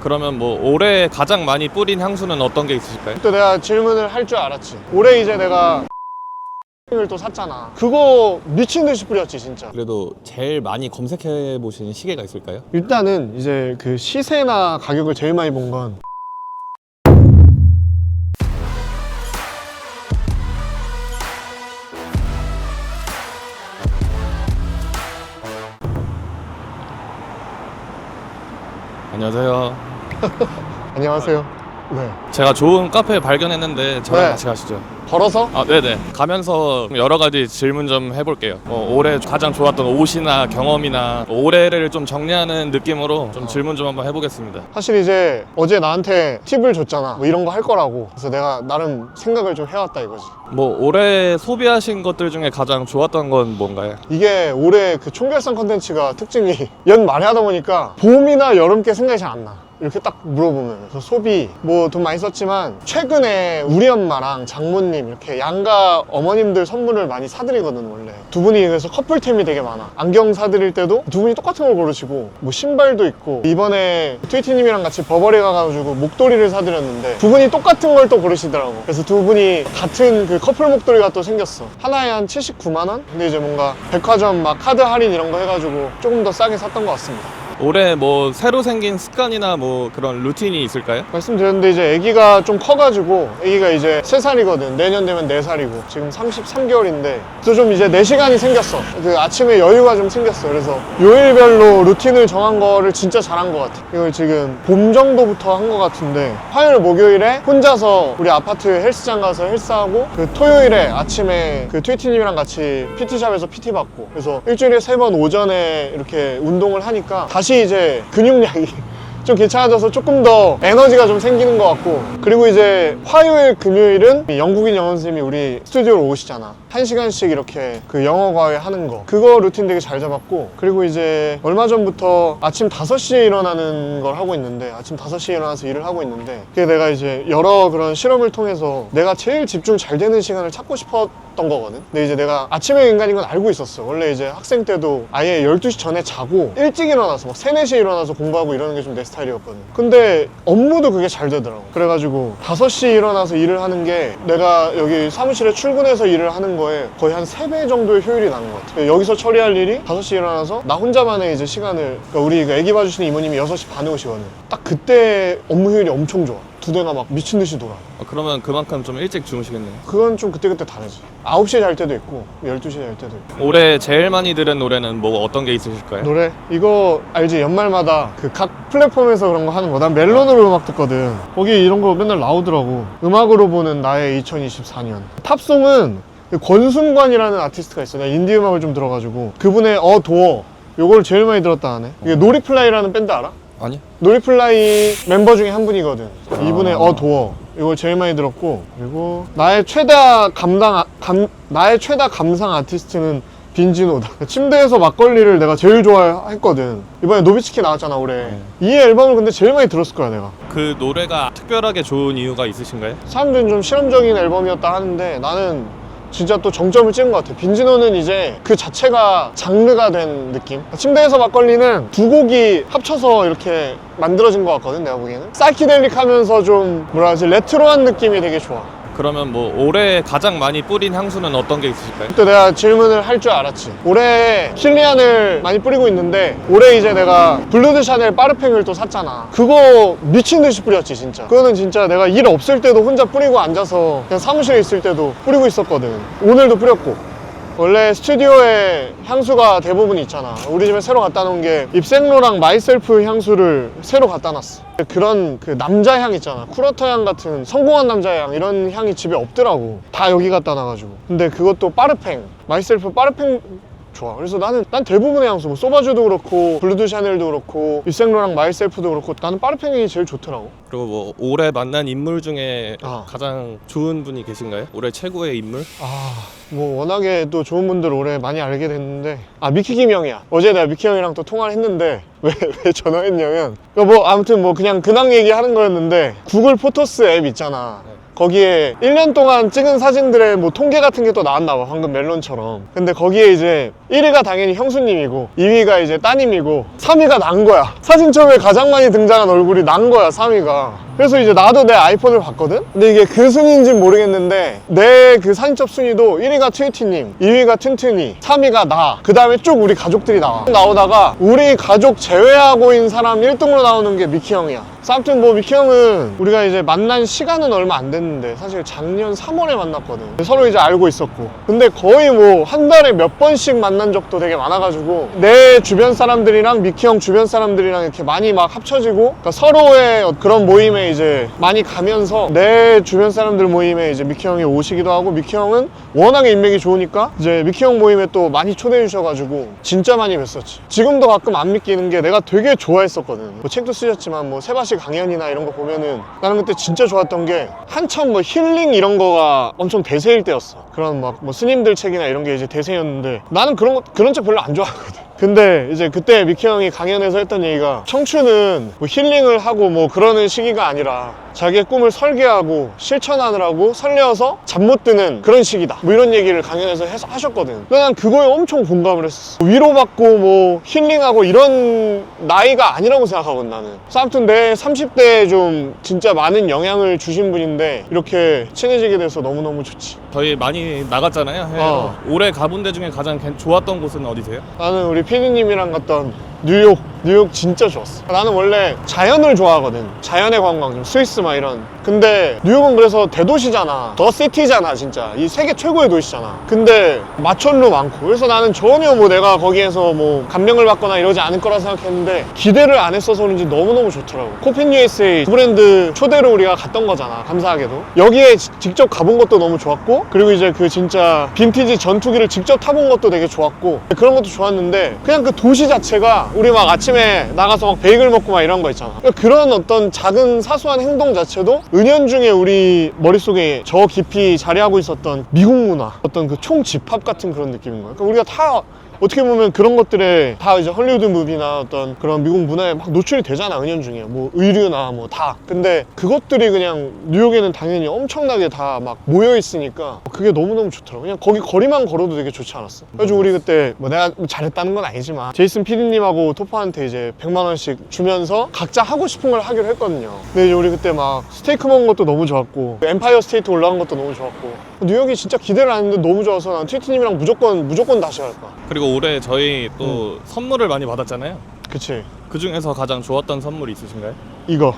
그러면 뭐 올해 가장 많이 뿌린 향수는 어떤 게 있으실까요? 또 내가 질문을 할 줄 알았지. 올해 이제 내가 을또 샀잖아. 그거 미친 듯이 뿌렸지 진짜. 그래도 제일 많이 검색해 보신 시계가 있을까요? 일단은 이제 그 시세나 가격을 제일 많이 본 건 안녕하세요. 안녕하세요. 네. 제가 좋은 카페 발견했는데 저랑 네. 같이 가시죠. 걸어서 아, 네네. 가면서 여러 가지 질문 좀 해볼게요. 어, 올해 가장 좋았던 옷이나 경험이나 올해를 좀 정리하는 느낌으로 좀 질문 좀 한번 해보겠습니다. 사실 이제 어제 나한테 팁을 줬잖아. 뭐 이런 거 할 거라고. 그래서 내가 나름 생각을 좀 해왔다 이거지. 뭐 올해 소비하신 것들 중에 가장 좋았던 건 뭔가요? 이게 올해 그 총결산 컨텐츠가 특징이 연말에 하다 보니까 봄이나 여름께 생각이 잘 안 나. 이렇게 딱 물어보면 그래서 소비 뭐 돈 많이 썼지만 최근에 우리 엄마랑 장모님 이렇게 양가 어머님들 선물을 많이 사드리거든 원래. 두 분이 그래서 커플템이 되게 많아. 안경 사드릴 때도 두 분이 똑같은 걸 고르시고 뭐 신발도 있고 이번에 트위티님이랑 같이 버버리 가가지고 목도리를 사드렸는데 두 분이 똑같은 걸 또 고르시더라고. 그래서 두 분이 같은 그 커플 목도리가 또 생겼어. 하나에 한 79만 원? 근데 이제 뭔가 백화점 막 카드 할인 이런 거 해가지고 조금 더 싸게 샀던 것 같습니다 올해 뭐 새로 생긴 습관이나 뭐 그런 루틴이 있을까요? 말씀드렸는데 이제 아기가 좀 커가지고 아기가 이제 3살이거든. 내년 되면 4살이고. 지금 33개월인데 그래서 좀 이제 4시간이 생겼어. 그 아침에 여유가 좀 생겼어. 그래서 요일별로 루틴을 정한 거를 진짜 잘한 것 같아. 이걸 지금 봄 정도부터 한 것 같은데 화요일 목요일에 혼자서 우리 아파트 헬스장 가서 헬스하고 그 토요일에 아침에 그 트위티님이랑 같이 PT샵에서 PT 받고 그래서 일주일에 세 번 오전에 이렇게 운동을 하니까 다시 이제 근육량이 좀 괜찮아져서 조금 더 에너지가 좀 생기는 것 같고. 그리고 이제 화요일 금요일은 영국인 선생님이 우리 스튜디오로 오시잖아 한 시간씩 이렇게 그 영어 과외 하는 거. 그거 루틴 되게 잘 잡았고 그리고 이제 얼마 전부터 아침 5시에 일어나는 걸 하고 있는데 아침 5시에 일어나서 일을 하고 있는데 그게 내가 이제 여러 그런 실험을 통해서 내가 제일 집중 잘 되는 시간을 찾고 싶었던 거거든. 근데 이제 내가 아침형 인간인 건 알고 있었어. 원래 이제 학생 때도 아예 12시 전에 자고 일찍 일어나서 막 3, 4시에 일어나서 공부하고 이러는 게 좀 내 스타일이었거든. 근데 업무도 그게 잘 되더라고. 그래가지고 5시에 일어나서 일을 하는 게 내가 여기 사무실에 출근해서 일을 하는 거에 거의 한 3배 정도의 효율이 나는 것 같아 여기서 처리할 일이 5시에 일어나서 나 혼자만의 이제 시간을 그러니까 우리 그 애기 봐주시는 이모님이 6시 반에 오시거든. 딱 그때 업무 효율이 엄청 좋아. 두 대가 막 미친 듯이 돌아. 어, 그러면 그만큼 좀 일찍 주무시겠네요. 그건 좀 그때그때 다르지. 9시에 잘 때도 있고 12시에 잘 때도 있고. 올해 제일 많이 들은 노래는 뭐 어떤 게 있으실까요? 노래? 이거 알지? 연말마다 그 각 플랫폼에서 그런 거 하는 거. 난 멜론으로 음악 듣거든. 거기 이런 거 맨날 나오더라고. 음악으로 보는 나의 2024년. 탑송은 그 권순관이라는 아티스트가 있어 내가 인디 음악을 좀 들어가지고. 그분의 어 도어. 요걸 제일 많이 들었다 하네 이게 노리플라이라는 밴드 알아? 아니? 노리플라이 멤버 중에 한 분이거든. 이분의 아. 어 도어. 이걸 제일 많이 들었고. 그리고 나의 최다 감당 아- 감 나의 최다 감상 아티스트는 빈지노다. 침대에서 막걸리를 내가 제일 좋아했거든. 이번에 노비치키 나왔잖아 올해. 이 앨범을 근데 제일 많이 들었을 거야 내가. 그 노래가 특별하게 좋은 이유가 있으신가요? 사람들은 좀 실험적인 앨범이었다 하는데 나는 진짜 또 정점을 찍은 것 같아. 빈지노는 이제 그 자체가 장르가 된 느낌. 침대에서 막걸리는 두 곡이 합쳐서 이렇게 만들어진 것 같거든, 내가 보기에는. 사이키델릭 하면서 좀, 뭐라 하지, 레트로한 느낌이 되게 좋아. 그러면 뭐 올해 가장 많이 뿌린 향수는 어떤 게 있으실까요? 또 내가 질문을 할 줄 알았지. 올해 킬리안을 많이 뿌리고 있는데 올해 이제 내가 블루드 샤넬 빠르팽을 또 샀잖아. 그거 미친 듯이 뿌렸지 진짜. 그거는 진짜 내가 일 없을 때도 혼자 뿌리고 앉아서 그냥 사무실에 있을 때도 뿌리고 있었거든. 오늘도 뿌렸고. 원래 스튜디오에 향수가 대부분 있잖아. 우리 집에 새로 갖다 놓은 게 입생로랑 마이셀프 향수를 새로 갖다 놨어. 그런 그 남자 향 있잖아. 쿠러터 향 같은 성공한 남자 향 이런 향이 집에 없더라고. 다 여기 갖다 놔가지고. 근데 그것도 빠르팽, 마이셀프 빠르팽 좋아. 그래서 나는 난 대부분의 향수, 뭐 소바주도 그렇고 블루드 샤넬도 그렇고 입생로랑 마이셀프도 그렇고 나는 빠르팽이 제일 좋더라고. 그리고 뭐 올해 만난 인물 중에 아. 가장 좋은 분이 계신가요? 올해 최고의 인물? 아, 뭐 워낙에 또 좋은 분들 올해 많이 알게 됐는데 아 미키 김형이야. 어제 내가 미키 형이랑 또 통화를 했는데 왜 왜 전화했냐면 그러니까 뭐 아무튼 뭐 그냥 근황 얘기하는 거였는데 구글 포토스 앱 있잖아. 거기에 1년 동안 찍은 사진들의 뭐 통계 같은 게 또 나왔나 봐 방금 멜론처럼. 근데 거기에 이제 1위가 당연히 형수님이고 2위가 이제 따님이고 3위가 난 거야. 사진 처음에 가장 많이 등장한 얼굴이 난 거야 3위가 그래서 이제 나도 내 아이폰을 봤거든? 근데 이게 그 순위인지는 모르겠는데 내그 사진첩 순위도 1위가 트위티님 2위가 튼튼이 3위가 나 그 다음에 쭉 우리 가족들이 나와. 나오다가 우리 가족 제외하고 있는 사람 1등으로 나오는 게 미키 형이야. 아무튼 뭐 미키 형은 우리가 이제 만난 시간은 얼마 안 됐는데 사실 작년 3월에 만났거든. 서로 이제 알고 있었고. 근데 거의 뭐 한 달에 몇 번씩 만난 적도 되게 많아가지고 내 주변 사람들이랑 미키 형 주변 사람들이랑 이렇게 많이 막 합쳐지고 그러니까 서로의 그런 모임에 이제 많이 가면서? 내 주변 사람들 모임에 이제 미키 형이 오시기도 하고 미키 형은 워낙에 인맥이 좋으니까 이제 미키 형 모임에 또 많이 초대해 주셔가지고 진짜 많이 뵀었지. 지금도 가끔 안 믿기는 게 내가 되게 좋아했었거든. 뭐 책도 쓰셨지만 뭐 세바시 강연이나 이런 거 보면은 나는 그때 진짜 좋았던 게 한참 뭐 힐링 이런 거가 엄청 대세일 때였어. 그런 막 뭐 스님들 책이나 이런 게 이제 대세였는데 나는 그런 거 그런 책 별로 안 좋아하거든 근데 이제 그때 미키 형이 강연에서 했던 얘기가 청춘은 뭐 힐링을 하고 뭐 그러는 시기가 아니라 자기의 꿈을 설계하고 실천하느라고 설레어서 잠 못 드는 그런 시기다 뭐 이런 얘기를 강연에서 해서 하셨거든 근데 난 그거에 엄청 공감을 했었어 위로받고 뭐 힐링하고 이런 나이가 아니라고 생각하거든 나는 아무튼 내 30대에 좀 진짜 많은 영향을 주신 분인데 이렇게 친해지게 돼서 너무너무 좋지 저희 많이 나갔잖아요. 해외로. 어. 올해 가본 데 중에 가장 괜- 좋았던 곳은 어디세요? 나는 우리 피디님이랑 갔던 뉴욕 뉴욕 진짜 좋았어. 나는 원래 자연을 좋아하거든. 자연의 관광 좀 스위스 막 이런. 근데 뉴욕은 그래서 대도시잖아. 더 시티잖아 진짜. 이 세계 최고의 도시잖아. 근데 마천루 많고. 그래서 나는 전혀 뭐 내가 거기에서 뭐 감명을 받거나 이러지 않을 거라 생각했는데 기대를 안 했어서 그런지 너무너무 좋더라고. 코핀 USA 브랜드 초대로 우리가 갔던 거잖아 감사하게도. 여기에 지- 직접 가본 것도 너무 좋았고 그리고 이제 그 진짜 빈티지 전투기를 직접 타본 것도 되게 좋았고 그런 것도 좋았는데 그냥 그 도시 자체가 우리 막 아침에 나가서 막 베이글 먹고 막 이런 거 있잖아. 그런 어떤 작은 사소한 행동 자체도 은연중에 우리 머릿속에 저 깊이 자리하고 있었던 미국 문화 어떤 그 총집합 같은 그런 느낌인 거야. 그러니까 우리가 다 어떻게 보면 그런 것들에 다 이제 헐리우드 무비나 어떤 그런 미국 문화에 막 노출이 되잖아 은연중에. 뭐 의류나 뭐 다. 근데 그것들이 그냥 뉴욕에는 당연히 엄청나게 다 막 모여 있으니까 그게 너무너무 좋더라고. 그냥 거기 거리만 걸어도 되게 좋지 않았어. 그래가지고 우리 그때 뭐 내가 잘했다는 건 아니지만 제이슨 피디님하고 토퍼한테 이제 100만 원씩 주면서 각자 하고 싶은 걸 하기로 했거든요. 근데 이제 우리 그때 막 스테이크 먹은 것도 너무 좋았고 엠파이어 스테이트 올라간 것도 너무 좋았고. 뉴욕이 진짜 기대를 안 했는데 너무 좋아서 난 트위트님이랑 무조건 무조건 다시 갈 거야 그리고 올해 저희 또 음. 선물을 많이 받았잖아요. 그치 그 중에서 가장 좋았던 선물이 있으신가요? 이거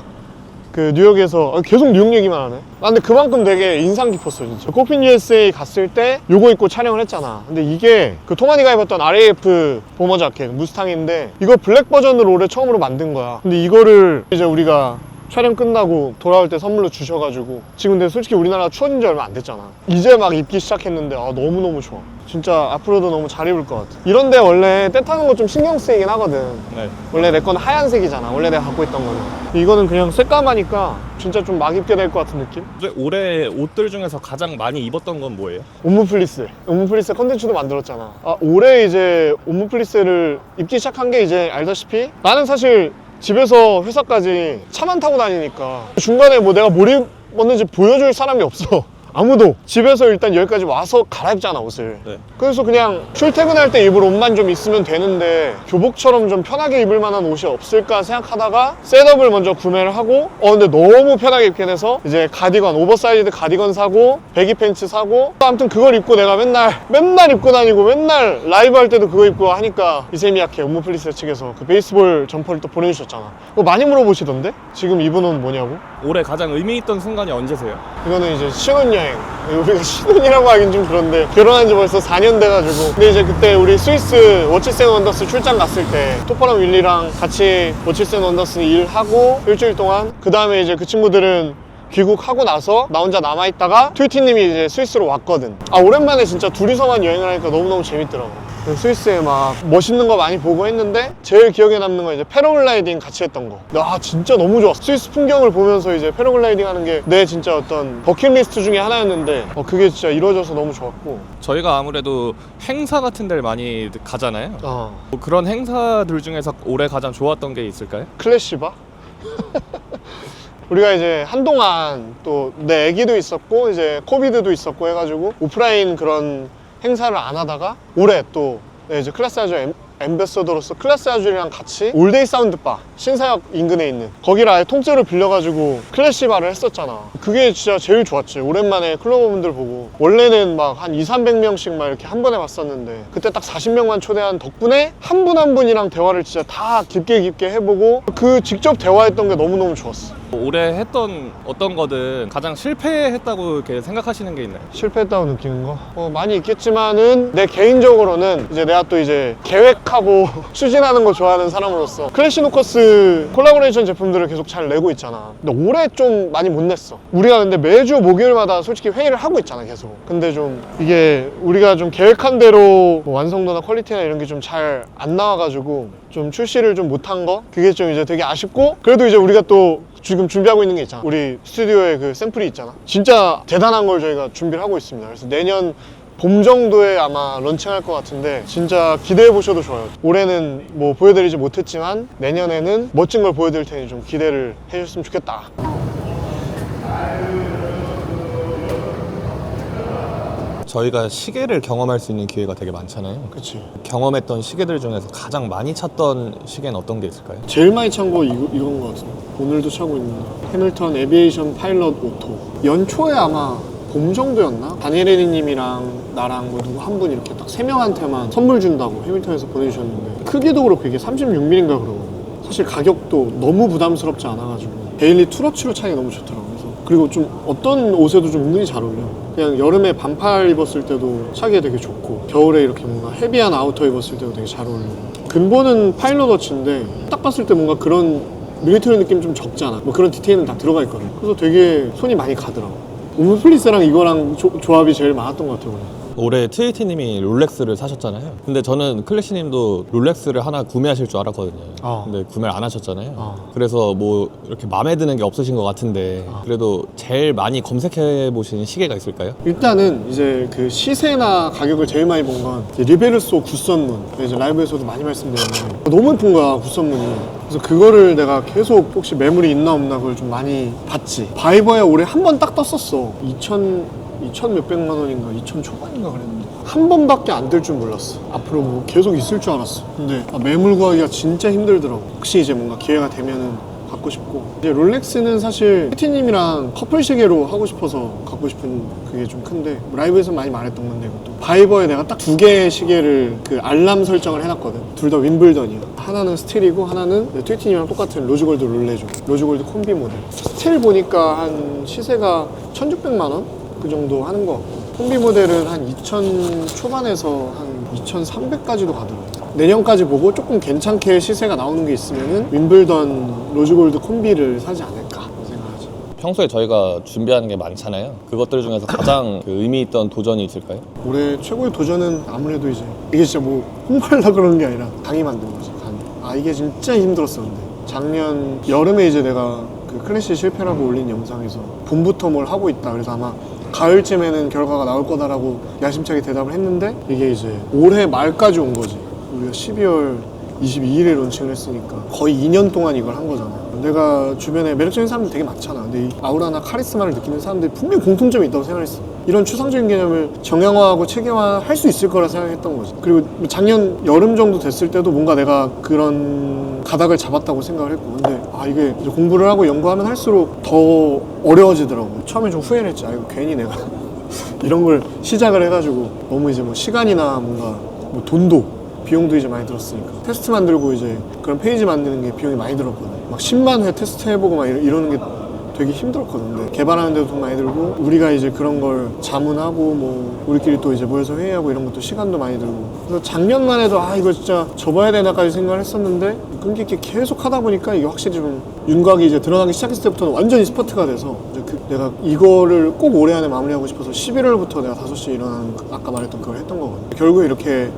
그 뉴욕에서 아, 계속 뉴욕 얘기만 하네 나 근데 그만큼 되게 인상 깊었어 진짜 코핀 USA 갔을 때 요거 입고 촬영을 했잖아 근데 이게 그 토마니가 입었던 RAF 보머 자켓 무스탕인데 이거 블랙 버전으로 올해 처음으로 만든 거야 근데 이거를 이제 우리가 촬영 끝나고 돌아올 때 선물로 주셔가지고 지금 근데 솔직히 우리나라 추워진 지 얼마 안 됐잖아 이제 막 입기 시작했는데 아 너무너무 좋아 진짜 앞으로도 너무 잘 입을 것 같아 이런데 원래 때 타는 거 좀 신경 쓰이긴 하거든 네. 원래 내 건 하얀색이잖아. 원래 내가 갖고 있던 거는. 이거는 그냥 새까마니까 진짜 좀 막 입게 될 것 같은 느낌? 올해 옷들 중에서 가장 많이 입었던 건 뭐예요? 옴무플리스. 옴무플리스 컨텐츠도 만들었잖아. 아, 올해 이제 옴무플리스를 입기 시작한 게 이제 알다시피 나는 사실 집에서 회사까지 차만 타고 다니니까 중간에 뭐 내가 뭘 입었는지 보여줄 사람이 없어. 아무도 집에서 일단 여기까지 와서 갈아입잖아 옷을 네. 그래서 그냥 출퇴근할 때 입을 옷만 좀 있으면 되는데 교복처럼 좀 편하게 입을 만한 옷이 없을까 생각하다가 셋업을 먼저 구매를 하고 어 근데 너무 편하게 입게 돼서 이제 가디건 오버사이즈드 가디건 사고 배기 팬츠 사고 아무튼 그걸 입고 내가 맨날 맨날 입고 다니고 맨날 라이브 할 때도 그거 입고 하니까 이세미야케 옴무플리스 측에서 그 베이스볼 점퍼를 또 보내주셨잖아 그거 많이 물어보시던데 지금 입은 옷 뭐냐고 올해 가장 의미 있던 순간이 언제세요? 이거는 이제 신혼여행 우리가 신혼이라고 하긴 좀 그런데 결혼한 지 벌써 4년 돼가지고. 근데 이제 그때 우리 스위스 워치센 원더스 출장 갔을 때 토퍼랑 윌리랑 같이 워치센 원더스 일하고 일주일 동안 그 다음에 이제 그 친구들은 귀국하고 나서 나 혼자 남아있다가 트위티님이 이제 스위스로 왔거든. 아 오랜만에 진짜 둘이서만 여행을 하니까 너무너무 재밌더라고. 그 스위스에 막 멋있는 거 많이 보고 했는데 제일 기억에 남는 건 이제 패러글라이딩 같이 했던 거. 아 진짜 너무 좋았어. 스위스 풍경을 보면서 이제 패러글라이딩 하는 게 내 진짜 어떤 버킷리스트 중에 하나였는데 어, 그게 진짜 이루어져서 너무 좋았고. 저희가 아무래도 행사 같은 데를 많이 가잖아요. 어 뭐 그런 행사들 중에서 올해 가장 좋았던 게 있을까요? 클래시바? 우리가 이제 한동안 또 내 애기도 있었고 이제 코비드도 있었고 해가지고 오프라인 그런 행사를 안 하다가 올해 또 네, 이제 클래스 아주 엠, 엠베서더로서 클래스 아주랑 같이 올데이 사운드바 신사역 인근에 있는 거기를 아예 통째로 빌려가지고 클래시 바를 했었잖아. 그게 진짜 제일 좋았지. 오랜만에 클로버분들 보고. 원래는 막 한 2, 300명씩 막 이렇게 한 번에 왔었는데 그때 딱 40명만 초대한 덕분에 한 분한 분이랑 대화를 진짜 다 깊게 깊게 해보고 그 직접 대화했던 게 너무너무 좋았어 올해 했던 어떤 거든 가장 실패했다고 이렇게 생각하시는 게 있나요? 실패했다고 느끼는 거? 어, 많이 있겠지만은 내 개인적으로는 이제 내가 또 이제 계획하고 추진하는 거 좋아하는 사람으로서 클래시노커스 콜라보레이션 제품들을 계속 잘 내고 있잖아 근데 올해 좀 많이 못 냈어 우리가 근데 매주 목요일마다 솔직히 회의를 하고 있잖아 계속 근데 좀 이게 우리가 좀 계획한 대로 뭐 완성도나 퀄리티나 이런 게 좀 잘 안 나와가지고 좀 출시를 좀 못한 거 그게 좀 이제 되게 아쉽고 그래도 이제 우리가 또 지금 준비하고 있는 게 있잖아. 우리 스튜디오에 그 샘플이 있잖아. 진짜 대단한 걸 저희가 준비를 하고 있습니다. 그래서 내년 봄 정도에 아마 런칭할 것 같은데 진짜 기대해 보셔도 좋아요. 올해는 뭐 보여드리지 못했지만 내년에는 멋진 걸 보여드릴 테니 좀 기대를 해주셨으면 좋겠다. 저희가 시계를 경험할 수 있는 기회가 되게 많잖아요. 그치. 경험했던 시계들 중에서 가장 많이 찾던 시계는 어떤 게 있을까요? 제일 많이 찬 거 이건 것 같은데. 오늘도 차고 있는데. 해밀턴 에비에이션 파일럿 오토. 연초에 아마 봄 정도였나? 다니엘 님이랑 나랑 뭐 누구 한 분 이렇게 딱 세 명한테만 선물 준다고 해밀턴에서 보내주셨는데 크기도 그렇고 이게 36mm인가 그러거든요. 사실 가격도 너무 부담스럽지 않아가지고 데일리 투러치로 차기 너무 좋더라고요. 그래서 그리고 좀 어떤 옷에도 좀 은근히 잘 어울려. 그냥 여름에 반팔 입었을 때도 차기에 되게 좋고 겨울에 이렇게 뭔가 헤비한 아우터 입었을 때도 되게 잘 어울리고 근본은 파일럿 워치인데 딱 봤을 때 뭔가 그런 밀리터리 느낌 좀 적잖아. 뭐 그런 디테일은 다 들어가 있거든. 그래서 되게 손이 많이 가더라고. 오므플리스랑 이거랑 조, 조합이 제일 많았던 것 같아요. 올해 트위티님이 롤렉스를 사셨잖아요. 근데 저는 클래시님도 롤렉스를 하나 구매하실 줄 알았거든요. 어. 근데 구매를 안 하셨잖아요. 어. 그래서 뭐 이렇게 마음에 드는 게 없으신 것 같은데 어. 그래도 제일 많이 검색해 보신 시계가 있을까요? 일단은 이제 그 시세나 가격을 제일 많이 본 건 리베르소 굿선문 이제 라이브에서도 많이 말씀드렸는데 너무 예쁜 거야 굿선문이 그래서 그거를 내가 계속 혹시 매물이 있나 없나 그걸 좀 많이 봤지 바이버에 올해 한 번 딱 떴었어 2000 2,600만 원인가 2,000 초반인가 그랬는데. 한 번밖에 안 될 줄 몰랐어. 앞으로 뭐 계속 있을 줄 알았어. 근데 아, 매물 구하기가 진짜 힘들더라고. 혹시 이제 뭔가 기회가 되면은 갖고 싶고. 이제 롤렉스는 사실 피티님이랑 커플 시계로 하고 싶어서 갖고 싶은 그게 좀 큰데 뭐 라이브에서 많이 말했던 건데 이것도. 바이버에 내가 딱 두 개의 시계를 그 알람 설정을 해놨거든. 둘 다 윈블던이야. 하나는 스틸이고 하나는 트위티님이랑 똑같은 로즈골드 롤레죠. 로즈골드 콤비 모델. 스틸 보니까 한 시세가 1600만원? 그 정도 하는 거. 콤비 모델은 한 2000 초반에서 한 2300까지도 가더라고요. 내년까지 보고 조금 괜찮게 시세가 나오는 게 있으면은 윈블던 로즈골드 콤비를 사지 않을까 생각하지 평소에 저희가 준비하는 게 많잖아요. 그것들 중에서 가장 그 의미 있던 도전이 있을까요? 올해 최고의 도전은 아무래도 이제 이게 진짜 뭐 홍보하려고 그러는 게 아니라 강의 만드는 거지 강의 아 이게 진짜 힘들었어 근데. 작년 여름에 이제 내가 그 클래시 실패라고 올린 영상에서 봄부터 뭘 하고 있다. 그래서 아마 가을쯤에는 결과가 나올 거다라고 야심차게 대답을 했는데 이게 이제 올해 말까지 온 거지 우리가 12월 22일에 론칭을 했으니까 거의 2년 동안 이걸 한 거잖아. 내가 주변에 매력적인 사람들 되게 많잖아. 근데 이 아우라나 카리스마를 느끼는 사람들이 분명히 공통점이 있다고 생각했어. 이런 추상적인 개념을 정형화하고 체계화할 수 있을 거라 생각했던 거지. 그리고 작년 여름 정도 됐을 때도 뭔가 내가 그런 가닥을 잡았다고 생각을 했고. 근데 아 이게 공부를 하고 연구하면 할수록 더 어려워지더라고. 처음에 좀 후회를 했지. 아 이거 괜히 내가 이런 걸 시작을 해가지고 너무 이제 뭐 시간이나 뭔가 뭐 돈도 비용도 이제 많이 들었으니까 테스트 만들고 이제 그런 페이지 만드는 게 비용이 많이 들었거든 막 10만 회 테스트 해보고 막 이러- 이러는 게 되게 힘들었거든 근데 개발하는 데도 돈 많이 들고 우리가 이제 그런 걸 자문하고 뭐 우리끼리 또 이제 모여서 회의하고 이런 것도 시간도 많이 들고. 그래서 작년만 해도 아 이거 진짜 접어야 되나까지 생각을 했었는데 끈기 있게 계속 하다 보니까 이게 확실히 좀 윤곽이 이제 드러나기 시작했을 때부터는 완전히 스퍼트가 돼서 이제 그 내가 이거를 꼭 올해 안에 마무리하고 싶어서 11월부터 내가 5시에 일어나는 그 아까 말했던 그걸 했던 거거든 결국에 이렇게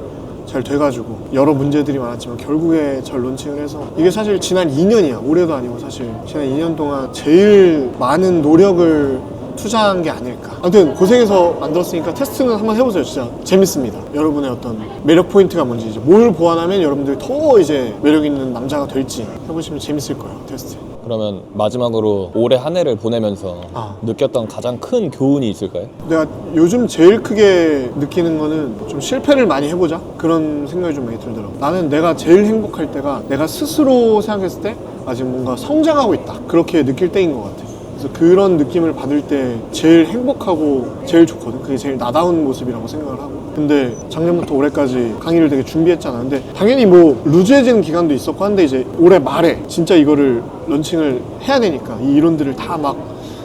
잘 돼가지고 여러 문제들이 많았지만 결국에 잘 론칭을 해서 이게 사실 지난 2년이야. 올해도 아니고 사실 지난 2년 동안 제일 많은 노력을 투자한 게 아닐까. 아무튼 고생해서 만들었으니까 테스트는 한번 해보세요 진짜. 재밌습니다. 여러분의 어떤 매력 포인트가 뭔지 이제 뭘 보완하면 여러분들이 더 이제 매력 있는 남자가 될지 해보시면 재밌을 거예요 테스트 그러면 마지막으로 올해 한 해를 보내면서 아. 느꼈던 가장 큰 교훈이 있을까요? 내가 요즘 제일 크게 느끼는 거는 좀 실패를 많이 해보자 그런 생각이 좀 많이 들더라고 나는 내가 제일 행복할 때가 내가 스스로 생각했을 때 아직 뭔가 성장하고 있다 그렇게 느낄 때인 것 같아 그래서 그런 느낌을 받을 때 제일 행복하고 제일 좋거든. 그게 제일 나다운 모습이라고 생각을 하고. 근데 작년부터 올해까지 강의를 되게 준비했잖아 근데 당연히 뭐 루즈해지는 기간도 있었고 한데 이제 올해 말에 진짜 이거를 런칭을 해야 되니까 이 이론들을 다 막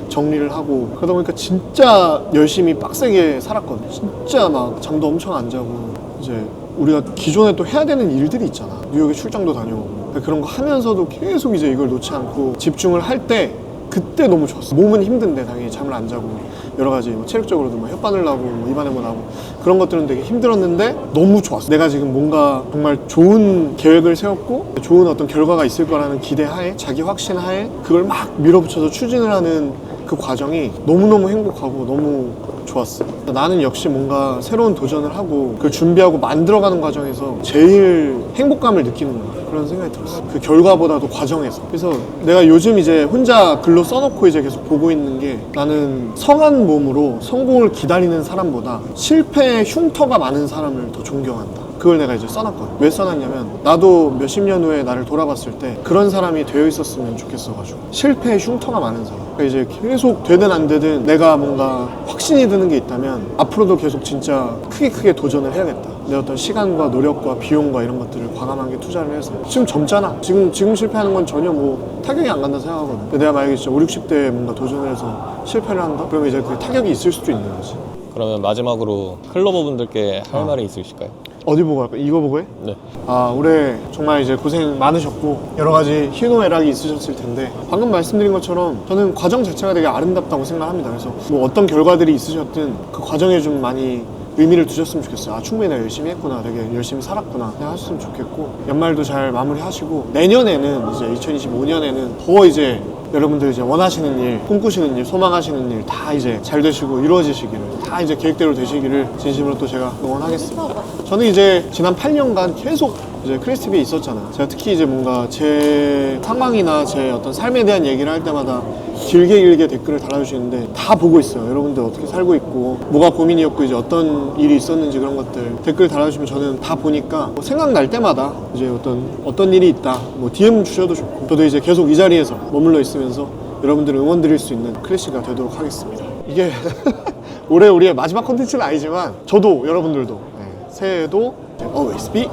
정리를 하고 그러다 보니까 진짜 열심히 빡세게 살았거든. 진짜 막 잠도 엄청 안 자고 이제 우리가 기존에 또 해야 되는 일들이 있잖아. 뉴욕에 출장도 다녀오고. 그러니까 그런 거 하면서도 계속 이제 이걸 놓지 않고 집중을 할때 그때 너무 좋았어. 몸은 힘든데 당연히 잠을 안 자고 여러 가지 뭐 체력적으로도 뭐 혓바늘 나고 뭐 입안에 뭐 나고 그런 것들은 되게 힘들었는데 너무 좋았어. 내가 지금 뭔가 정말 좋은 계획을 세웠고 좋은 어떤 결과가 있을 거라는 기대하에 자기 확신하에 그걸 막 밀어붙여서 추진을 하는 그 과정이 너무너무 행복하고 너무 좋았어. 나는 역시 뭔가 새로운 도전을 하고 그 준비하고 만들어가는 과정에서 제일 행복감을 느끼는구나 그런 생각이 들었어. 그 결과보다도 과정에서. 그래서 내가 요즘 이제 혼자 글로 써놓고 이제 계속 보고 있는 게 나는 성한 몸으로 성공을 기다리는 사람보다 실패의 흉터가 많은 사람을 더 존경한다. 그걸 내가 이제 써놨거든. 왜 써놨냐면 나도 몇십 년 후에 나를 돌아봤을 때 그런 사람이 되어 있었으면 좋겠어가지고 실패의 흉터가 많은 사람. 그러니까 이제 계속 되든 안 되든 내가 뭔가 확신이 드는 게 있다면 앞으로도 계속 진짜 크게 크게 도전을 해야겠다. 내 어떤 시간과 노력과 비용과 이런 것들을 과감하게 투자를 해서 지금 젊잖아. 지금 지금 실패하는 건 전혀 뭐 타격이 안 간다 생각하거든. 근데 내가 만약에 진짜 5, 60대에 뭔가 도전을 해서 실패를 한다? 그러면 이제 그 타격이 있을 수도 있는 거지. 그러면 마지막으로 클로버 분들께 할 말이 있으실까요? 어디 보고 할까? 이거 보고 해? 네. 아 올해 정말 이제 고생 많으셨고 여러 가지 희노애락이 있으셨을 텐데 방금 말씀드린 것처럼 저는 과정 자체가 되게 아름답다고 생각합니다. 그래서 뭐 어떤 결과들이 있으셨든 그 과정에 좀 많이 의미를 두셨으면 좋겠어요. 아 충분히 내가 열심히 했구나, 되게 열심히 살았구나, 그냥 하셨으면 좋겠고 연말도 잘 마무리 하시고 내년에는 이제 2025년에는 더 이제 여러분들 이제 원하시는 일, 꿈꾸시는 일, 소망하시는 일 다 이제 잘 되시고 이루어지시기를 다 이제 계획대로 되시기를 진심으로 또 제가 응원하겠습니다. 저는 이제 지난 8년간 계속 이제 크리스티비에 있었잖아요. 제가 특히 이제 뭔가 제 상황이나 제 어떤 삶에 대한 얘기를 할 때마다 길게 길게 댓글을 달아주시는데 다 보고 있어요. 여러분들 어떻게 살고 있고 뭐가 고민이었고 이제 어떤 일이 있었는지 그런 것들 댓글 달아주시면 저는 다 보니까 뭐 생각날 때마다 이제 어떤 어떤 일이 있다 뭐 DM 주셔도 좋고 저도 이제 계속 이 자리에서 머물러 있으면서 여러분들 응원 드릴 수 있는 클래시가 되도록 하겠습니다. 이게 올해 우리의 마지막 컨텐츠는 아니지만 저도 여러분들도 네, 새해에도 always be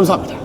감사합니다.